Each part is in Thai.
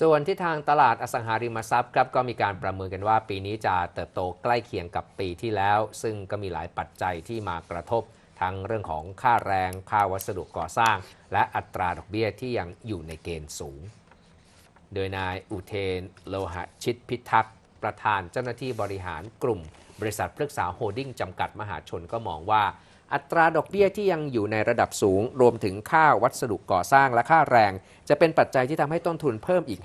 ส่วนที่ทางตลาดอสังหาริมทรัพย์ครับก็มีการประเมินกันว่าปีนี้จะเติบโตใกล้เคียงกับปีที่แล้ว ซึ่งก็มีหลายปัจจัยที่มากระทบ ทั้งเรื่องของค่าแรงค่าวัสดุก่อสร้าง และอัตราดอกเบี้ยที่ยังอยู่ในเกณฑ์สูง โดยนายอุเทน โลหะชิตพิทักษ์ประธานเจ้าหน้าที่บริหารกลุ่ม บริษัทพฤกษาโฮดดิ้งจำกัดมหาชนก็มองว่า อัตราดอกเบี้ยที่ยังอยู่ในระดับสูง รวมถึงค่าวัสดุก่อสร้างและค่าแรง จะเป็นปัจจัยที่ทำให้ต้นทุนเพิ่มอีก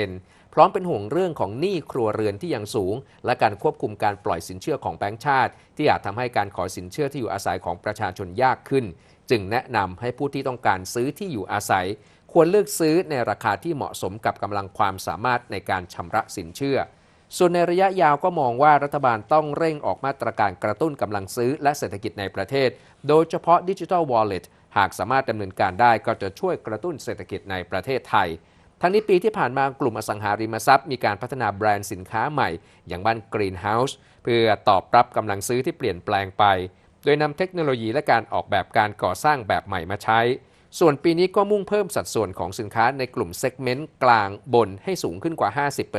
5%พร้อมเป็นห่วงเรื่องของหนี้ครัวเรือนที่ยังสูง และการควบคุมการปล่อยสินเชื่อของแบงก์ชาติ ที่อาจทำให้การขอสินเชื่อที่อยู่อาศัยของประชาชนยากขึ้น จึงแนะนำให้ผู้ที่ต้องการซื้อที่อยู่อาศัย ควรเลือกซื้อในราคาที่เหมาะสมกับกำลังความสามารถในการชำระสินเชื่อ ส่วนในระยะยาวก็มองว่ารัฐบาลต้องเร่งออกมาตรการกระตุ้นกำลังซื้อและเศรษฐกิจในประเทศ โดยเฉพาะดิจิทัลวอลเล็ตหากสามารถดำเนินการได้ก็จะช่วยกระตุ้นเศรษฐกิจในประเทศไทย ทั้งนี้ปีที่ผ่านมากลุ่มอสังหาริมทรัพย์ มีการพัฒนาแบรนด์สินค้าใหม่ อย่างบ้าน Greenhouse เพื่อตอบรับกำลังซื้อที่เปลี่ยนแปลงไป โดยนำเทคโนโลยีและการออกแบบการก่อสร้างแบบใหม่มาใช้ ส่วนปีนี้ก็มุ่งเพิ่มสัดส่วนของสินค้าในกลุ่มเซกเมนต์กลางบนให้สูงขึ้นกว่า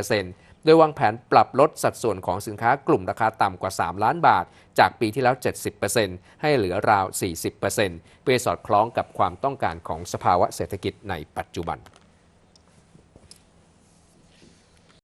50% โดยวางแผนปรับลดสัดส่วนของสินค้ากลุ่มราคาต่ำกว่า 3 ล้านบาท จากปีที่แล้ว 70%ให้เหลือราว 40%เพื่อสอดคล้องกับความต้องการของสภาวะเศรษฐกิจในปัจจุบัน